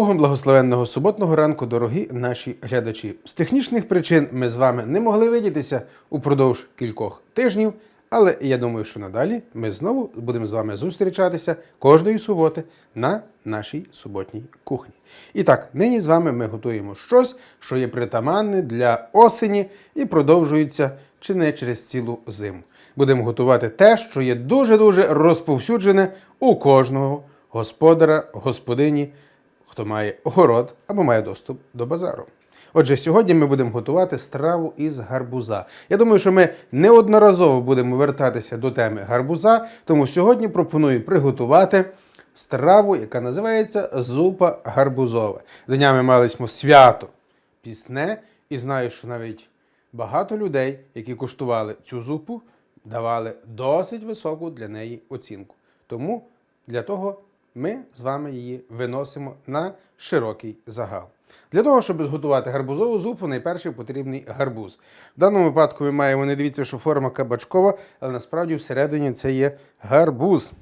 Богом благословенного суботного ранку, дорогі наші глядачі. З технічних причин ми з вами не могли видітися упродовж кількох тижнів, але я думаю, що надалі ми знову будемо з вами зустрічатися кожної суботи на нашій суботній кухні. І так, нині з вами ми готуємо щось, що є притаманне для осені і продовжується чи не через цілу зиму. Будемо готувати те, що є дуже-дуже розповсюджене у кожного господара, господині, хто має город або має доступ до базару. Отже, сьогодні ми будемо готувати страву із гарбуза. Я думаю, що ми неодноразово будемо вертатися до теми гарбуза, тому сьогодні пропоную приготувати страву, яка називається зупа гарбузова. Днями малися свято пісне, і знаю, що навіть багато людей, які куштували цю зупу, давали досить високу для неї оцінку. Тому для того ми з вами її виносимо на широкий загал. Для того, щоб зготувати гарбузову зупу, найперше потрібний гарбуз. В даному випадку ми маємо, не дивіться, що форма кабачкова, але насправді всередині це є гарбуз.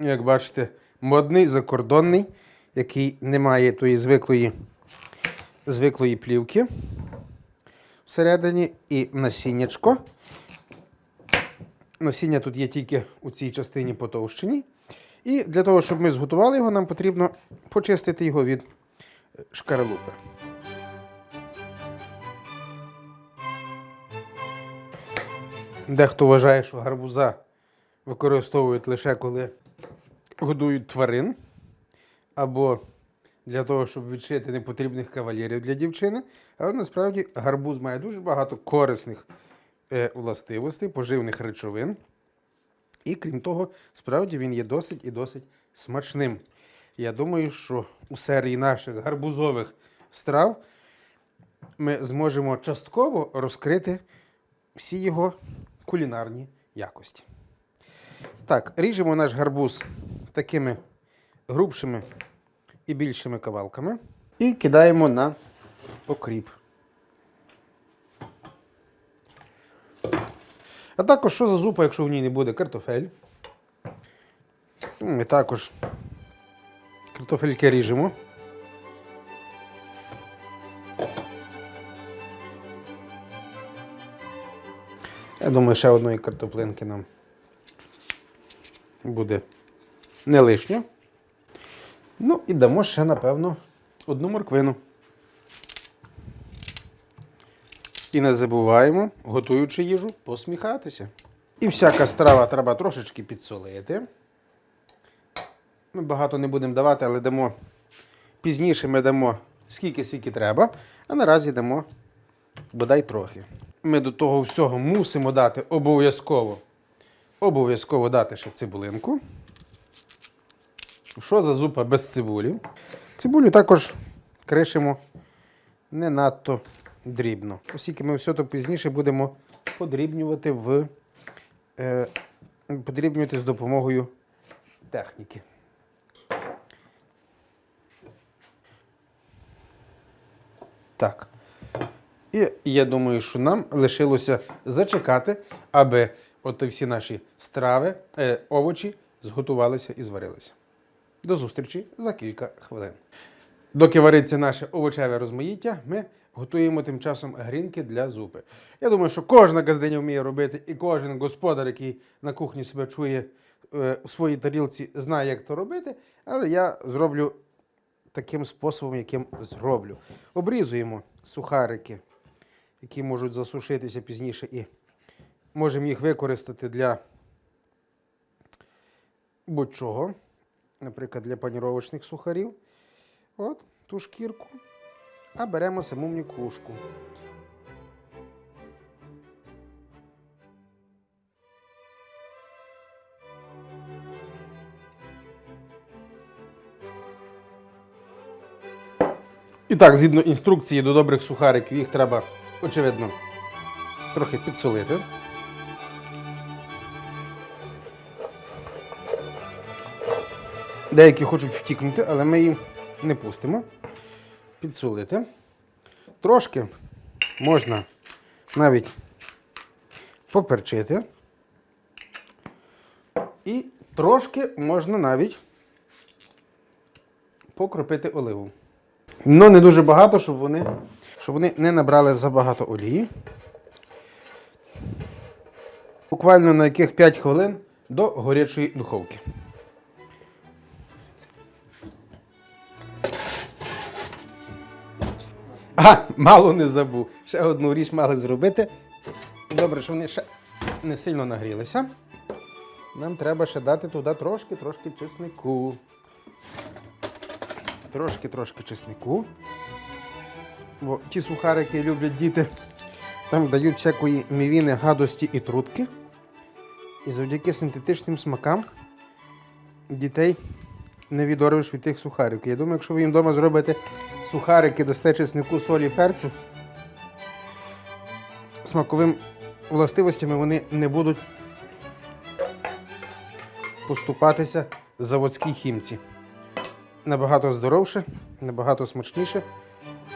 Як бачите, модний, закордонний, який не має тої звиклої, звиклої плівки всередині і насіннячко. Насіння тут є тільки у цій частині потовщені. І для того, щоб ми зготували його, нам потрібно почистити його від е, шкаралупи. Дехто вважає, що гарбуза використовують лише коли годують тварин, або для того, щоб відшити непотрібних кавалерів для дівчини. Але насправді гарбуз має дуже багато корисних властивостей, поживних речовин. І крім того, справді він є досить і досить смачним. Я думаю, що у серії наших гарбузових страв ми зможемо частково розкрити всі його кулінарні якості. Так, ріжемо наш гарбуз такими грубшими і більшими кавалками і кидаємо на окріп. А також що за зупа, якщо в ній не буде картофель. Ми також картофельки ріжемо. Я думаю, ще одної картоплинки нам буде не лишньо. Ну і дамо ще, напевно, одну морквину. І не забуваємо, готуючи їжу, посміхатися. І всяка страва треба трошечки підсолити. Ми багато не будемо давати, але дамо пізніше ми дамо скільки скільки треба, а наразі дамо бодай трохи. Ми до того всього мусимо дати обов'язково. Обов'язково дати ще цибулинку. Що за зупа без цибулі? Цибулю також кришимо не надто дрібно. Оскільки ми все то пізніше будемо подрібнювати в е, подрібнювати з допомогою техніки. Так. І я думаю, що нам лишилося зачекати, аби от всі наші страви, е, овочі зготувалися і зварилися. До зустрічі за кілька хвилин. Доки вариться наше овочеве розмаїття, ми готуємо тим часом грінки для зупи. Я думаю, що кожна газдиня вміє робити, і кожен господар, який на кухні себе чує е, у своїй тарілці, знає, як то робити. Але я зроблю таким способом, яким зроблю. Обрізуємо сухарики, які можуть засушитися пізніше, і можемо їх використати для будь-чого, наприклад, для паніровочних сухарів. От, ту шкірку. А беремо саму м'якушку. І так, згідно інструкції до добрих сухариків, їх треба, очевидно, трохи підсолити. Деякі хочуть втікнути, але ми їм не пустимо. Підсолити. Трошки можна навіть поперчити. І трошки можна навіть покропити оливу. Ну, не дуже багато, щоб вони, щоб вони не набрали забагато олії. Буквально на яких 5 хвилин до горячої духовки. Ага, мало не забув. Ще одну річ мали зробити. Добре, що вони ще не сильно нагрілися. Нам треба ще дати туди трошки-трошки чеснику. Трошки-трошки чеснику. Бо ті сухарики люблять діти. Там дають всякої мівіни, гадості і трутки. І завдяки синтетичним смакам дітей не відорвеш від тих сухариків. Я думаю, якщо ви їм вдома зробите сухарики, дасте чеснику, солі, перцю, смаковим властивостями вони не будуть поступатися заводській хімці. Набагато здоровше, набагато смачніше.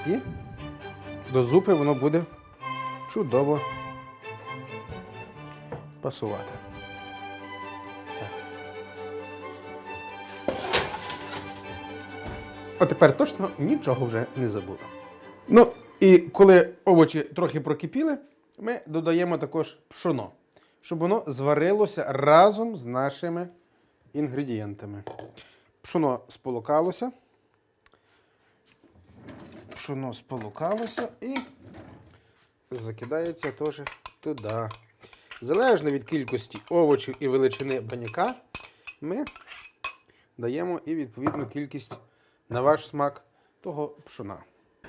І до зупи воно буде чудово пасувати. А тепер точно нічого вже не забула. Ну, і коли овочі трохи прокипіли, ми додаємо також пшоно, щоб воно зварилося разом з нашими інгредієнтами. Пшоно сполукалося. Пшоно сполукалося і закидається теж туди. Залежно від кількості овочів і величини баняка, ми даємо і відповідну кількість на ваш смак того пшона.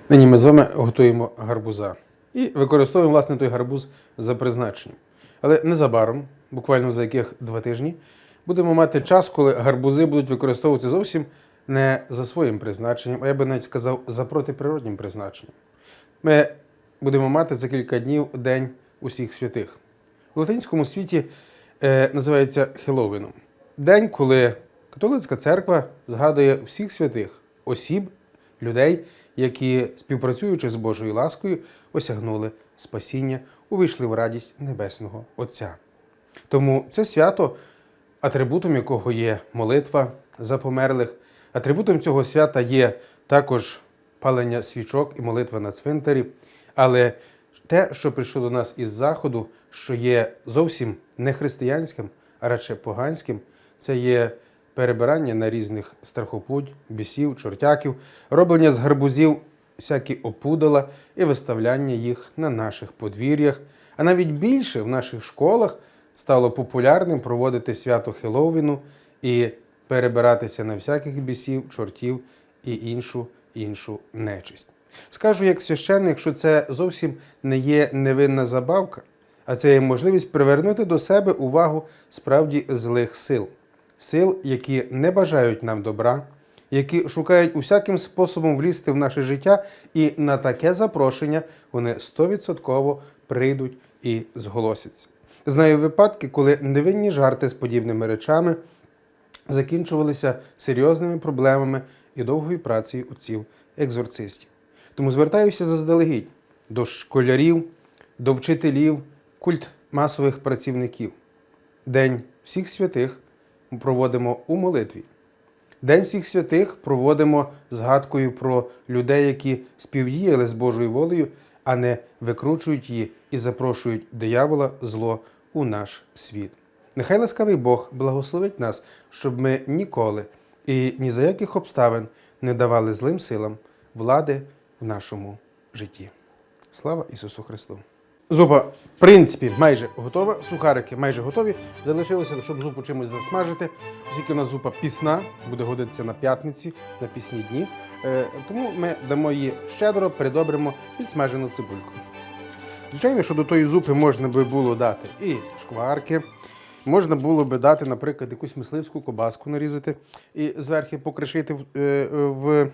Нині ми з вами готуємо гарбуза і використовуємо власне той гарбуз за призначенням. Але незабаром, буквально за яких два тижні, будемо мати час, коли гарбузи будуть використовуватися зовсім не за своїм призначенням, а я би навіть сказав, за протиприроднім призначенням. Ми будемо мати за кілька днів День усіх святих. В латинському світі е, називається Хеллоуіном. День, коли католицька церква згадує всіх святих осіб, людей, які, співпрацюючи з Божою ласкою, осягнули спасіння, увійшли в радість Небесного Отця. Тому це свято, атрибутом якого є молитва за померлих, атрибутом цього свята є також палення свічок і молитва на цвинтарі. Але те, що прийшло до нас із Заходу, що є зовсім не християнським, а радше поганським, це є перебирання на різних страхопудь, бісів, чортяків, роблення з гарбузів всякі опудала і виставляння їх на наших подвір'ях. А навіть більше в наших школах стало популярним проводити свято Хеллоуіну і перебиратися на всяких бісів, чортів і іншу іншу нечисть. Скажу як священник, що це зовсім не є невинна забавка, а це є можливість привернути до себе увагу справді злих сил, сил, які не бажають нам добра, які шукають усяким способом влізти в наше життя, і на таке запрошення вони стовідсотково прийдуть і зголосяться. Знаю випадки, коли невинні жарти з подібними речами закінчувалися серйозними проблемами і довгою працею отців екзорцистів. Тому звертаюся заздалегідь до школярів, до вчителів, культ масових працівників. День всіх святих проводимо у молитві. День всіх святих проводимо згадкою про людей, які співдіяли з Божою волею, а не викручують її і запрошують диявола зло у наш світ. Нехай ласкавий Бог благословить нас, щоб ми ніколи і ні за яких обставин не давали злим силам влади в нашому житті. Слава Ісусу Христу! Зупа, в принципі, майже готова. Сухарики майже готові. Залишилося, щоб зупу чимось засмажити. Оскільки у нас зупа пісна, буде годитися на п'ятниці, на пісні дні. Е, тому ми дамо її щедро, придобримо підсмажену цибульку. Звичайно, що до тої зупи можна би було дати і шкварки. Можна було би дати, наприклад, якусь мисливську кобаску нарізати і зверху покришити в, е,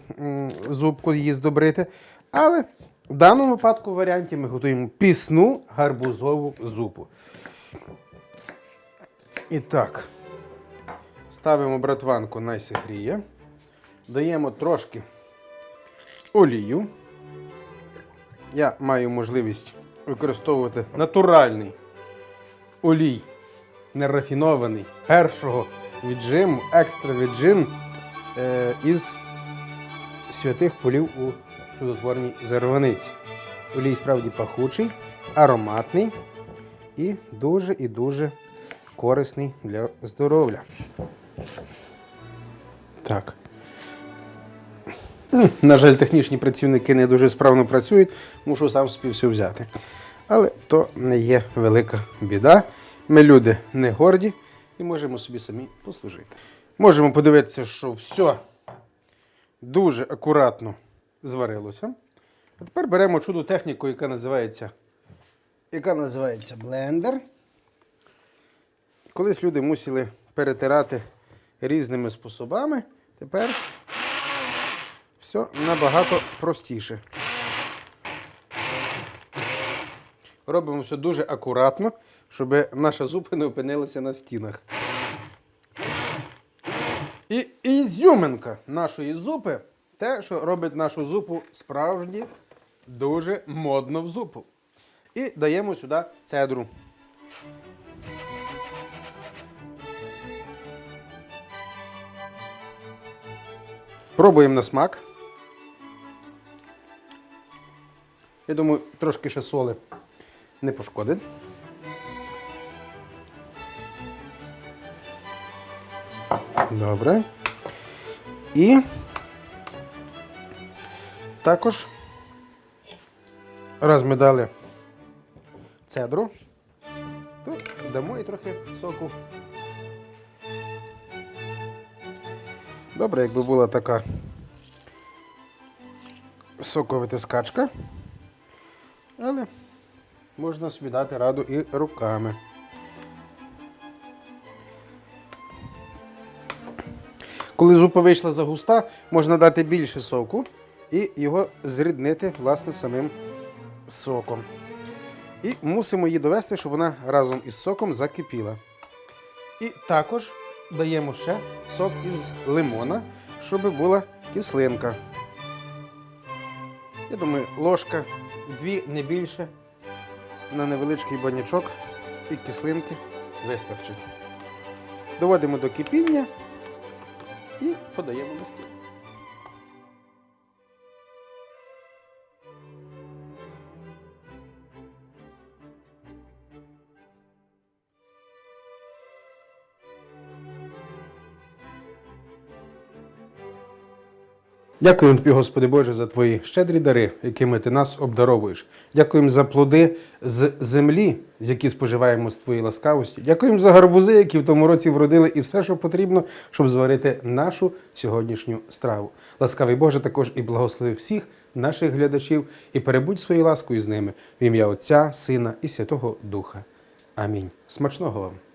зубку, її здобрити. Але в даному випадку в варіанті ми готуємо пісну гарбузову зупу. І так, ставимо братванку на сігріє, даємо трошки олію. Я маю можливість використовувати натуральний олій, нерафінований, першого віджиму, екстра віджим е, із святих полів у чудотворній зарваниці. Олій справді пахучий, ароматний і дуже і дуже корисний для здоров'я. Так. На жаль, технічні працівники не дуже справно працюють, мушу сам все взяти. Але то не є велика біда. Ми люди не горді і можемо собі самі послужити. Можемо подивитися, що все дуже акуратно зварилося. А тепер беремо чудо техніку, яка називається, яка називається блендер. Колись люди мусили перетирати різними способами. Тепер все набагато простіше. Робимо все дуже акуратно, щоб наша зупа не опинилася на стінах. І ізюминка нашої зупи те, що робить нашу зупу справжні дуже модно в зупу. І даємо сюди цедру. Пробуємо на смак. Я думаю, трошки ще соли не пошкодить. Добре. І також, раз ми дали цедру, то дамо і трохи соку. Добре, якби була така соковитискачка, але можна собі дати раду і руками. Коли зупа вийшла загуста, можна дати більше соку і його зріднити власне самим соком. І мусимо її довести, щоб вона разом із соком закипіла. І також даємо ще сок із лимона, щоб була кислинка. Я думаю, ложка, дві, не більше, на невеличкий банячок і кислинки вистачить. Доводимо до кипіння і подаємо на стіл. Дякуємо тобі, Господи Боже, за твої щедрі дари, якими ти нас обдаровуєш. Дякуємо за плоди з землі, з які споживаємо з твоєї ласкавості. Дякуємо за гарбузи, які в тому році вродили, і все, що потрібно, щоб зварити нашу сьогоднішню страву. Ласкавий Боже, також і благослови всіх наших глядачів і перебудь своєю ласкою з ними в ім'я Отця, Сина і Святого Духа. Амінь. Смачного вам!